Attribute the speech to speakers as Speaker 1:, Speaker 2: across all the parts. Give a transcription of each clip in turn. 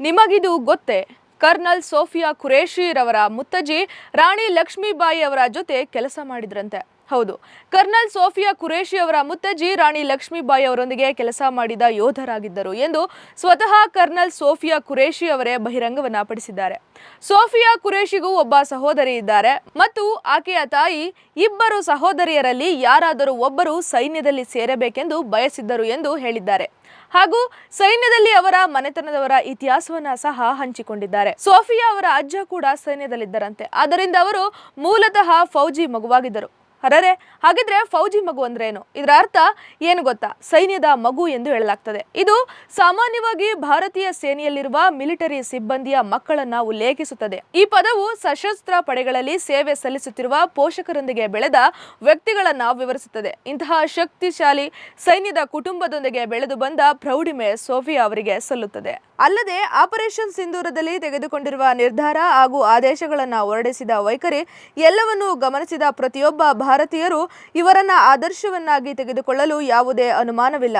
Speaker 1: ನಿಮಗಿದು ಗೊತ್ತೇ. ಕರ್ನಲ್ ಸೋಫಿಯಾ ಖುರೇಶಿರವರ ಮುತ್ತಜ್ಜಿ ರಾಣಿ ಲಕ್ಷ್ಮೀಬಾಯಿ ಅವರ ಜೊತೆ ಕೆಲಸ ಮಾಡಿದ್ರಂತೆ. ಹೌದು. ಕರ್ನಲ್ ಸೋಫಿಯಾ ಕುರೇಶಿ ಅವರ ಮುತ್ತಜ್ಜಿ ರಾಣಿ ಲಕ್ಷ್ಮೀಬಾಯಿ ಅವರೊಂದಿಗೆ ಕೆಲಸ ಮಾಡಿದ ಯೋಧರಾಗಿದ್ದರು ಎಂದು ಸ್ವತಃ ಕರ್ನಲ್ ಸೋಫಿಯಾ ಕುರೇಶಿ ಅವರೇ ಬಹಿರಂಗವನ್ನ ಪಡಿಸಿದ್ದಾರೆ. ಸೋಫಿಯಾ ಕುರೇಶಿಗೂ ಒಬ್ಬ ಸಹೋದರಿ ಇದ್ದಾರೆ ಮತ್ತು ಆಕೆಯ ತಾಯಿ ಇಬ್ಬರು ಸಹೋದರಿಯರಲ್ಲಿ ಯಾರಾದರೂ ಒಬ್ಬರು ಸೈನ್ಯದಲ್ಲಿ ಸೇರಬೇಕೆಂದು ಬಯಸಿದ್ದರು ಎಂದು ಹೇಳಿದ್ದಾರೆ. ಹಾಗೂ ಸೈನ್ಯದಲ್ಲಿ ಅವರ ಮನೆತನದವರ ಇತಿಹಾಸವನ್ನ ಸಹ ಹಂಚಿಕೊಂಡಿದ್ದಾರೆ. ಸೋಫಿಯಾ ಅವರ ಅಜ್ಜ ಕೂಡ ಸೈನ್ಯದಲ್ಲಿದ್ದರಂತೆ. ಆದ್ದರಿಂದ ಅವರು ಮೂಲತಃ ಫೌಜಿ ಮಗುವಾಗಿದ್ದರು. ಅರರೆ ಹಾಗಿದ್ರೆ ಫೌಜಿ ಮಗು ಅಂದ್ರೆ ಇದರ ಅರ್ಥ ಏನು ಗೊತ್ತಾ? ಸೈನ್ಯದ ಮಗು ಎಂದು ಹೇಳಲಾಗ್ತದೆ. ಇದು ಸಾಮಾನ್ಯವಾಗಿ ಭಾರತೀಯ ಸೇನೆಯಲ್ಲಿರುವ ಮಿಲಿಟರಿ ಸಿಬ್ಬಂದಿಯ ಮಕ್ಕಳನ್ನ ಉಲ್ಲೇಖಿಸುತ್ತದೆ. ಈ ಪದವು ಸಶಸ್ತ್ರ ಪಡೆಗಳಲ್ಲಿ ಸೇವೆ ಸಲ್ಲಿಸುತ್ತಿರುವ ಪೋಷಕರೊಂದಿಗೆ ಬೆಳೆದ ವ್ಯಕ್ತಿಗಳನ್ನ ವಿವರಿಸುತ್ತದೆ. ಇಂತಹ ಶಕ್ತಿಶಾಲಿ ಸೈನ್ಯದ ಕುಟುಂಬದೊಂದಿಗೆ ಬೆಳೆದು ಬಂದ ಪ್ರೌಢಿಮೆ ಸೋಫಿಯಾ ಅವರಿಗೆ ಸಲ್ಲುತ್ತದೆ. ಅಲ್ಲದೆ ಆಪರೇಷನ್ ಸಿಂಧೂರದಲ್ಲಿ ತೆಗೆದುಕೊಂಡಿರುವ ನಿರ್ಧಾರ ಹಾಗೂ ಆದೇಶಗಳನ್ನು ಹೊರಡಿಸಿದ ವೈಖರಿ ಎಲ್ಲವನ್ನೂ ಗಮನಿಸಿದ ಪ್ರತಿಯೊಬ್ಬ ಭಾರತೀಯರು ಇವರನ್ನ ಆದರ್ಶವನ್ನಾಗಿ ತೆಗೆದುಕೊಳ್ಳಲು ಯಾವುದೇ ಅನುಮಾನವಿಲ್ಲ.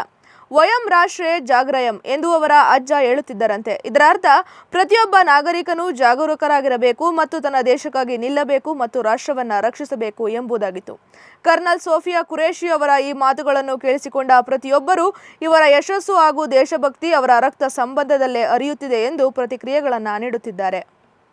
Speaker 1: ವಯಂ ರಾಷ್ಟ್ರೇ ಜಾಗ್ರಯಂ ಎಂದು ಅವರ ಅಜ್ಜ ಹೇಳುತ್ತಿದ್ದರಂತೆ. ಇದರ ಅರ್ಥ, ಪ್ರತಿಯೊಬ್ಬ ನಾಗರಿಕನೂ ಜಾಗರೂಕರಾಗಿರಬೇಕು ಮತ್ತು ತನ್ನ ದೇಶಕ್ಕಾಗಿ ನಿಲ್ಲಬೇಕು ಮತ್ತು ರಾಷ್ಟ್ರವನ್ನ ರಕ್ಷಿಸಬೇಕು ಎಂಬುದಾಗಿತ್ತು. ಕರ್ನಲ್ ಸೋಫಿಯಾ ಕುರೇಶಿ ಅವರ ಈ ಮಾತುಗಳನ್ನು ಕೇಳಿಸಿಕೊಂಡ ಪ್ರತಿಯೊಬ್ಬರೂ ಇವರ ಯಶಸ್ಸು ಹಾಗೂ ದೇಶಭಕ್ತಿ ಅವರ ರಕ್ತ ಸಂಬಂಧದಲ್ಲೇ ಅರಿಯುತ್ತಿದೆ ಎಂದು ಪ್ರತಿಕ್ರಿಯೆಗಳನ್ನು ನೀಡುತ್ತಿದ್ದಾರೆ.